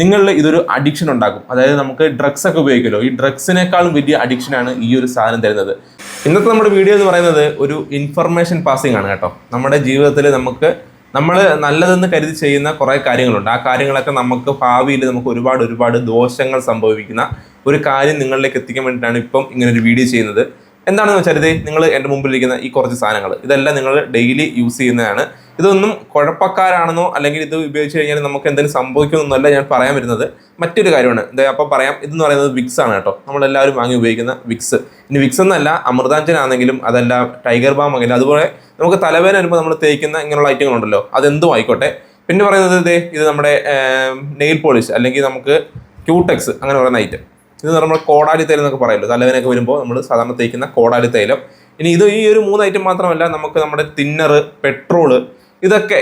നിങ്ങളിൽ ഇതൊരു അഡിക്ഷൻ ഉണ്ടാക്കും. അതായത് നമുക്ക് ഡ്രഗ്സ് ഒക്കെ ഉപയോഗിക്കുമല്ലോ. ഈ ഡ്രഗ്സിനേക്കാളും വലിയ അഡിക്ഷനാണ് ഈ ഒരു സാധനം തരുന്നത്. ഇന്നത്തെ നമ്മുടെ വീഡിയോ എന്ന് പറയുന്നത് ഒരു ഇൻഫർമേഷൻ പാസിംഗ് ആണ് കേട്ടോ. നമ്മുടെ ജീവിതത്തിൽ നമുക്ക് നമ്മൾ നല്ലതെന്ന് കരുതി ചെയ്യുന്ന കുറേ കാര്യങ്ങളുണ്ട്. ആ കാര്യങ്ങളൊക്കെ നമുക്ക് ഭാവിയിൽ നമുക്ക് ഒരുപാട് ഒരുപാട് ദോഷങ്ങൾ സംഭവിക്കുന്ന ഒരു കാര്യം നിങ്ങളിലേക്ക് എത്തിക്കാൻ വേണ്ടിയിട്ടാണ് ഇപ്പം ഇങ്ങനെ ഒരു വീഡിയോ ചെയ്യുന്നത്. എന്താണെന്ന് വെച്ചാൽ ഇത് നിങ്ങൾ എന്റെ മുമ്പിലിരിക്കുന്ന ഈ കുറച്ച് സാധനങ്ങൾ ഇതെല്ലാം നിങ്ങൾ ഡെയിലി യൂസ് ചെയ്യുന്നതാണ്. ഇതൊന്നും കുഴപ്പക്കാരാണെന്നോ അല്ലെങ്കിൽ ഇത് ഉപയോഗിച്ച് കഴിഞ്ഞാൽ നമുക്ക് എന്തെങ്കിലും സംഭവിക്കുമെന്നല്ല ഞാൻ പറയാൻ വരുന്നത്. മറ്റൊരു കാര്യമാണ്. ഇത് അപ്പോൾ പറയാം ഇതെന്ന് പറയുന്നത് വിക്സ് ആണ് കേട്ടോ. നമ്മളെല്ലാവരും വാങ്ങി ഉപയോഗിക്കുന്ന വിക്സ് ഇനി വിക്സ് എന്നല്ല അമൃതാഞ്ജൻ ആണെങ്കിലും അതല്ല ടൈഗർ ബാം ആണെങ്കിലും അതുപോലെ നമുക്ക് തലവേദന വരുമ്പോൾ നമ്മൾ തേക്കുന്ന ഇങ്ങനെയുള്ള ഐറ്റങ്ങളുണ്ടല്ലോ അതെന്തും ആയിക്കോട്ടെ. പിന്നെ പറയുന്നത് ഇതേ ഇത് നമ്മുടെ നെയിൽ പോളിഷ് അല്ലെങ്കിൽ നമുക്ക് ക്യൂടെക്സ് അങ്ങനെ പറയുന്ന ഐറ്റം ഇത് നമ്മൾ കോടാലി തൈലം എന്നൊക്കെ പറയുമല്ലോ തലവേനൊക്കെ വരുമ്പോൾ നമ്മൾ സാധാരണ തേക്കുന്ന കോടാലി തൈലം ഇനി ഇത് ഈ ഒരു മൂന്ന് ഐറ്റം മാത്രമല്ല നമുക്ക് നമ്മുടെ തിന്നറ് പെട്രോൾ ഇതൊക്കെ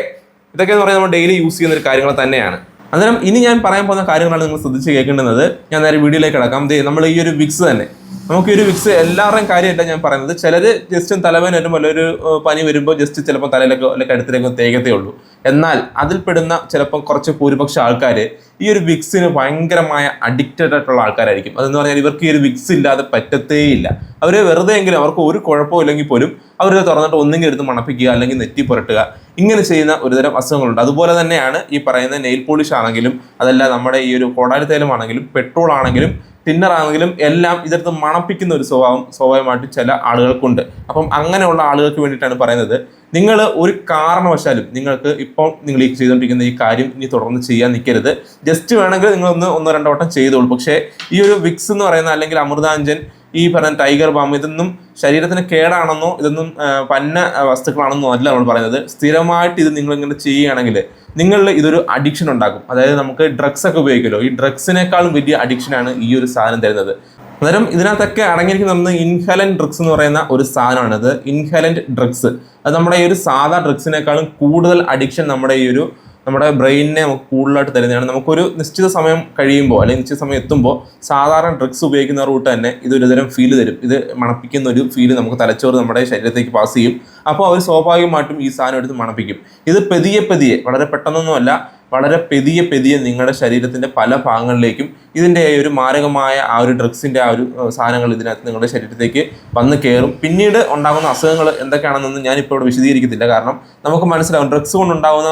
ഇതൊക്കെ എന്ന് പറയുന്നത് നമ്മൾ ഡെയിലി യൂസ് ചെയ്യുന്ന ഒരു കാര്യങ്ങൾ തന്നെയാണ്. അന്നേരം ഇനി ഞാൻ പറയാൻ പോകുന്ന കാര്യങ്ങളാണ് നിങ്ങൾ ശ്രദ്ധിച്ച് കേൾക്കേണ്ടത് ഞാൻ നേരെ വീഡിയോയിലേക്ക് കിടക്കാം. നമ്മൾ ഈ ഒരു വിക്സ് തന്നെ. നമുക്ക് ഈ ഒരു വിക്സ് എല്ലാവരുടെയും കാര്യമല്ല ഞാൻ പറയുന്നത്. ചിലർ ജസ്റ്റ് തലവേന വരുമ്പോൾ ഒരു പനി വരുമ്പോൾ ജസ്റ്റ് ചിലപ്പോൾ തലയിലൊക്കെ അല്ലെങ്കിൽ കഴുത്തിലേക്കോ തേകത്തേ ഉള്ളൂ. എന്നാൽ അതിൽപ്പെടുന്ന ചിലപ്പോൾ കുറച്ച് ഭൂരിപക്ഷം ആൾക്കാർ ഈ ഒരു വിക്സിന് ഭയങ്കരമായ അഡിക്റ്റഡ് ആയിട്ടുള്ള ആൾക്കാരായിരിക്കും. അതെന്ന് പറഞ്ഞാൽ ഇവർക്ക് ഈ ഒരു വിക്സ് ഇല്ലാതെ പറ്റത്തേയില്ല അവർ വെറുതെ എങ്കിലും അവർക്ക് ഒരു കുഴപ്പവും ഇല്ലെങ്കിൽ പോലും അവരിത് തുറന്നിട്ട് ഒന്നെങ്കിലും എടുത്ത് മണപ്പിക്കുക അല്ലെങ്കിൽ നെറ്റി പുരട്ടുക. ഇങ്ങനെ ചെയ്യുന്ന ഒരുതരം അസുഖങ്ങളുണ്ട്. അതുപോലെ തന്നെയാണ് ഈ പറയുന്ന നെയിൽ പോളിഷ് ആണെങ്കിലും അതല്ല നമ്മുടെ ഈ ഒരു കോടാലി തൈലം ആണെങ്കിലും പെട്രോൾ ആണെങ്കിലും ടിന്നർ ആണെങ്കിലും എല്ലാം ഇതെടുത്ത് മണപ്പിക്കുന്ന ഒരു സ്വഭാവം സ്വാഭാവികമായിട്ട് ചില ആളുകൾക്കുണ്ട്. അപ്പം അങ്ങനെയുള്ള ആളുകൾക്ക് വേണ്ടിയിട്ടാണ് പറയുന്നത്. നിങ്ങൾ ഒരു കാരണവശാലും നിങ്ങൾക്ക് ഇപ്പോൾ നിങ്ങൾ ഈ ചെയ്തുകൊണ്ടിരിക്കുന്ന ഈ കാര്യം ഇനി തുടർന്ന് ചെയ്യാൻ നിൽക്കരുത്. ജസ്റ്റ് വേണമെങ്കിൽ നിങ്ങൾ ഒന്ന് ഒന്നോ രണ്ടോ വട്ടം ചെയ്തോളൂ. പക്ഷേ ഈ ഒരു വിക്സ് എന്ന് പറയുന്ന അല്ലെങ്കിൽ അമൃതാഞ്ജൻ ഈ പറയുന്ന ടൈഗർ ബാം ഇതൊന്നും ശരീരത്തിന് കേടാണെന്നോ ഇതൊന്നും പന്ന വസ്തുക്കളാണെന്നോ അല്ല നമ്മൾ പറയുന്നത്. സ്ഥിരമായിട്ട് ഇത് നിങ്ങൾ ഇങ്ങനെ ചെയ്യുകയാണെങ്കിൽ നിങ്ങളിൽ ഇതൊരു അഡിക്ഷൻ ഉണ്ടാക്കും അതായത് നമുക്ക് ഡ്രഗ്സ് ഒക്കെ ഉപയോഗിക്കുമല്ലോ. ഈ ഡ്രഗ്സിനേക്കാളും വലിയ അഡിക്ഷനാണ് ഈ ഒരു സാധനം തരുന്നത്. അന്നേരം ഇതിനകത്തൊക്കെ അടങ്ങിയിരിക്കുന്ന ഇൻഹലന്റ് ഡ്രഗ്സ് എന്ന് പറയുന്ന ഒരു സാധനമാണിത്. ഇൻഹലന്റ് ഡ്രഗ്സ് അത് നമ്മുടെ ഈ ഒരു സാധാ ഡ്രഗ്സിനേക്കാളും കൂടുതൽ അഡിക്ഷൻ നമ്മുടെ ഈ ഒരു നമ്മുടെ ബ്രെയിനിനെ നമുക്ക് കൂടുതലായിട്ട് തരുന്നതാണ്. നമുക്കൊരു നിശ്ചിത സമയം കഴിയുമ്പോൾ അല്ലെങ്കിൽ നിശ്ചിത സമയം എത്തുമ്പോൾ സാധാരണ ഡ്രഗ്സ് ഉപയോഗിക്കുന്ന റൂട്ട് തന്നെ ഇത് ഒരുതരം ഫീൽ തരും. ഇത് മണപ്പിക്കുന്ന ഒരു ഫീൽ നമുക്ക് തലച്ചോറ് നമ്മുടെ ശരീരത്തേക്ക് പാസ് ചെയ്യും. അപ്പോൾ അവർ സ്വാഭാവികമായിട്ടും ഈ സാധനം എടുത്ത് മണപ്പിക്കും. ഇത് പെതിയെ പെതിയെ വളരെ പെട്ടെന്നൊന്നുമല്ല വളരെ പെതിയെ പെതിയെ നിങ്ങളുടെ ശരീരത്തിന്റെ പല ഭാഗങ്ങളിലേക്കും ഇതിന്റെ ഒരു മാരകമായ ആ ഒരു ഡ്രഗ്സിന്റെ ആ ഒരു സാധനങ്ങൾ ഇതിനകത്ത് നിങ്ങളുടെ ശരീരത്തിലേക്ക് വന്ന് കയറും. പിന്നീട് ഉണ്ടാകുന്ന അസുഖങ്ങൾ എന്തൊക്കെയാണെന്നൊന്നും ഞാനിപ്പോൾ ഇവിടെ വിശദീകരിക്കത്തില്ല. കാരണം നമുക്ക് മനസ്സിലാവും ഡ്രഗ്സ് കൊണ്ടുണ്ടാകുന്ന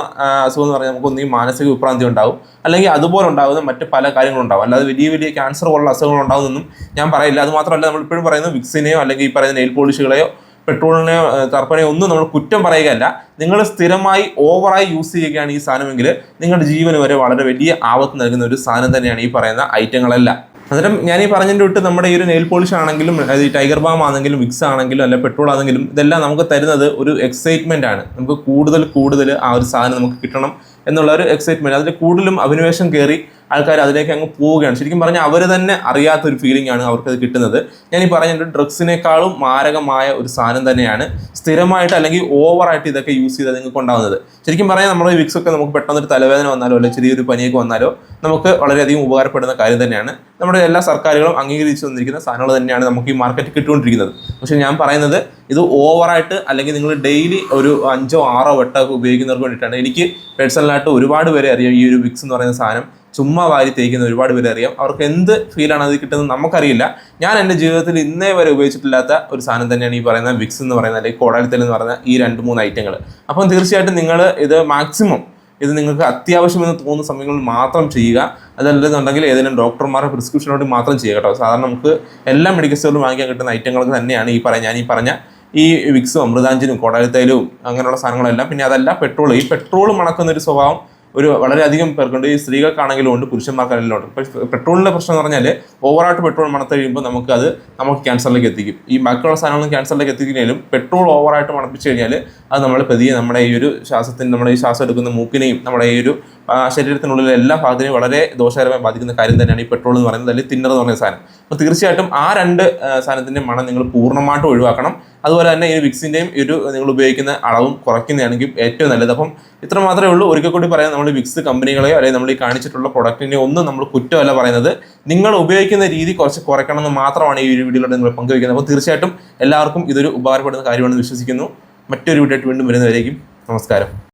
അസുഖം എന്ന് പറഞ്ഞാൽ നമുക്ക് ഒന്നും മാനസിക വിഭ്രാന്തി ഉണ്ടാവും. അല്ലെങ്കിൽ അതുപോലെ ഉണ്ടാകുന്ന മറ്റ് പല കാര്യങ്ങളും ഉണ്ടാവും. അല്ലാതെ വലിയ വലിയ ക്യാൻസർ പോലുള്ള അസുഖങ്ങൾ ഉണ്ടാകുമെന്നൊന്നും ഞാൻ പറയില്ല. അത് മാത്രമല്ല നമ്മൾ ഇപ്പോഴും പറയുന്നത് വിക്സിനെയോ അല്ലെങ്കിൽ ഈ പറയുന്ന നെയിൽ പോളിഷുകളെയോ പെട്രോളിനെയോ കർപ്പനെ ഒന്നും നമ്മൾ കുറ്റം പറയുകയല്ല. നിങ്ങൾ സ്ഥിരമായി ഓവറായി യൂസ് ചെയ്യുകയാണ് ഈ സാധനമെങ്കിൽ നിങ്ങളുടെ ജീവന് വരെ വളരെ വലിയ ആപത്ത് നൽകുന്ന ഒരു സാധനം തന്നെയാണ് ഈ പറയുന്ന ഐറ്റങ്ങളെല്ലാം. അന്നേരം ഞാൻ ഈ പറഞ്ഞതിന്റെ വിട്ട് നമ്മുടെ ഈ ഒരു നെയിൽ പോളിഷ് ആണെങ്കിലും അത് ഈ ടൈഗർ ബാം ആണെങ്കിലും വിക്സ് ആണെങ്കിലും അല്ല പെട്രോൾ ആണെങ്കിലും ഇതെല്ലാം നമുക്ക് തരുന്നത് ഒരു എക്സൈറ്റ്മെന്റ് ആണ്. നമുക്ക് കൂടുതൽ കൂടുതൽ ആ ഒരു സാധനം നമുക്ക് കിട്ടണം എന്നുള്ള ഒരു എക്സൈറ്റ്മെന്റ് അതിൽ കൂടുതലും അഭിനിവേശം കയറി ആൾക്കാർ അതിലേക്ക് അങ്ങ് പോവുകയാണ്. ശരിക്കും പറഞ്ഞാൽ അവർ തന്നെ അറിയാത്ത ഒരു ഫീലിംഗ് ആണ് അവർക്ക് അത് കിട്ടുന്നത്. ഞാൻ ഈ പറഞ്ഞ ഡ്രഗ്സിനേക്കാളും മാരകമായ ഒരു സാധനം തന്നെയാണ് സ്ഥിരമായിട്ട് അല്ലെങ്കിൽ ഓവറായിട്ട് ഇതൊക്കെ യൂസ് ചെയ്താൽ നിങ്ങൾക്ക് ഉണ്ടാകുന്നത് ശരിക്കും പറഞ്ഞാൽ നമ്മുടെ ഈ വിക്സ് ഒക്കെ നമുക്ക് പെട്ടെന്ന് ഒരു തലവേദന വന്നാലോ അല്ലെങ്കിൽ ചെറിയൊരു പനിയൊക്കെ വന്നാലോ നമുക്ക് വളരെയധികം ഉപകാരപ്പെടുന്ന കാര്യം തന്നെയാണ്. നമ്മുടെ എല്ലാ സർക്കാരുകളും അംഗീകരിച്ചു വന്നിരിക്കുന്ന സാധനങ്ങൾ തന്നെയാണ് നമുക്ക് ഈ മാർക്കറ്റ് കിട്ടുകൊണ്ടിരിക്കുന്നത് പക്ഷേ ഞാൻ പറയുന്നത് ഇത് ഓവറായിട്ട് അല്ലെങ്കിൽ നിങ്ങൾ ഡെയിലി ഒരു അഞ്ചോ ആറോ വട്ടമൊക്കെ ഉപയോഗിക്കുന്നവർക്ക് വേണ്ടിയിട്ടാണ്. എനിക്ക് പേഴ്സണലായിട്ട് ഒരുപാട് പേരെ അറിയാം ഈ ഒരു വിക്സ് എന്ന് പറയുന്ന സാധനം. ചുമ്മാ വാരി തേക്കുന്ന ഒരുപാട് പേര് അറിയാം. അവർക്ക് എന്ത് ഫീലാണ് അത് കിട്ടുന്നത് നമുക്കറിയില്ല. ഞാൻ എന്റെ ജീവിതത്തിൽ ഇന്നേ വരെ ഉപയോഗിച്ചിട്ടില്ലാത്ത ഒരു സാധനം തന്നെയാണ് ഈ പറയുന്ന വിക്സ് എന്ന് പറയുന്ന അല്ലെങ്കിൽ കോടാലിത്തൽ എന്ന് പറയുന്ന ഈ രണ്ട് മൂന്ന് ഐറ്റങ്ങൾ അപ്പം തീർച്ചയായിട്ടും നിങ്ങൾ ഇത് മാക്സിമം ഇത് നിങ്ങൾക്ക് അത്യാവശ്യമെന്ന് തോന്നുന്ന സമയങ്ങളിൽ മാത്രം ചെയ്യുക. അതല്ലെന്നുണ്ടെങ്കിൽ ഏതെങ്കിലും ഡോക്ടർമാരുടെ പ്രിസ്ക്രിപ്ഷനോട് മാത്രം ചെയ്യുക കേട്ടോ. സാധാരണ നമുക്ക് എല്ലാ മെഡിക്കൽ സ്റ്റോറിലും വാങ്ങിക്കാൻ കിട്ടുന്ന ഐറ്റങ്ങൾക്ക് തന്നെയാണ് ഈ പറഞ്ഞ ഞാൻ ഈ പറഞ്ഞ ഈ വിക്സും അമൃതാഞ്ചിനും കോടാലിത്തൈലും അങ്ങനെയുള്ള സാധനങ്ങളെല്ലാം. പിന്നെ അതല്ല പെട്രോൾ ഈ പെട്രോൾ മണക്കുന്ന ഒരു സ്വഭാവം ഒരു വളരെയധികം പേർക്കുണ്ട്. ഈ സ്ത്രീകൾക്കാണെങ്കിലും ഉണ്ട് പുരുഷന്മാർക്കാണെങ്കിലും ഉണ്ട്. പക്ഷേ പെട്രോളിന്റെ പ്രശ്നം എന്ന് പറഞ്ഞാൽ ഓവറായിട്ട് പെട്രോൾ മണത്ത് കഴിയുമ്പോൾ നമുക്ക് അത് നമുക്ക് ക്യാൻസറിലേക്ക് എത്തിക്കും. ഈ ബാക്കിയുള്ള സാധനങ്ങളും ക്യാൻസറിലേക്ക് എത്തിക്കുന്നതിലും പെട്രോൾ ഓവറായിട്ട് മണപ്പിച്ച് കഴിഞ്ഞാൽ അത് നമ്മൾ പതിയെ നമ്മുടെ ഈ ഒരു ശ്വാസത്തിന് നമ്മുടെ ഈ ശ്വാസം എടുക്കുന്ന മൂക്കിനെയും നമ്മുടെ ഈ ഒരു ശരീരത്തിനുള്ളിലെ എല്ലാ ഭാഗത്തിനെയും വളരെ ദോഷകരമായി ബാധിക്കുന്ന കാര്യം തന്നെയാണ് ഈ പെട്രോൾ എന്ന് പറയുന്നത്. അല്ലെങ്കിൽ തിന്നർ എന്ന് പറയുന്ന സാധനം. അപ്പോൾ തീർച്ചയായിട്ടും ആ രണ്ട് സാധനത്തിന്റെ മണം നിങ്ങൾ പൂർണമായിട്ടും ഒഴിവാക്കണം. അതുപോലെ തന്നെ ഈ വിക്സിന്റെയും ഒരു നിങ്ങൾ ഉപയോഗിക്കുന്ന അളവും കുറയ്ക്കുന്നതാണെങ്കിൽ ഏറ്റവും നല്ലത്. അപ്പം ഇത്ര മാത്രമേ ഉള്ളൂ. ഒരിക്കൽ കൂടി പറയാം നമ്മൾ വിക്സ് കമ്പനികളെയോ അല്ലെങ്കിൽ നമ്മൾ ഈ കാണിച്ചിട്ടുള്ള പ്രൊഡക്റ്റിനെ ഒന്നും നമ്മൾ കുറ്റമല്ല പറയുന്നത്. നിങ്ങൾ ഉപയോഗിക്കുന്ന രീതി കുറച്ച് കുറയ്ക്കണം എന്ന് മാത്രമാണ് ഈ ഒരു വീഡിയോയിലൂടെ നിങ്ങൾ പങ്കുവയ്ക്കുന്നത്. അപ്പോൾ തീർച്ചയായിട്ടും എല്ലാവർക്കും ഇതൊരു ഉപകാരപ്പെടുന്ന കാര്യമാണെന്ന് വിശ്വസിക്കുന്നു. മറ്റൊരു വീഡിയോ വീണ്ടും വരുന്നവരേക്കും നമസ്കാരം.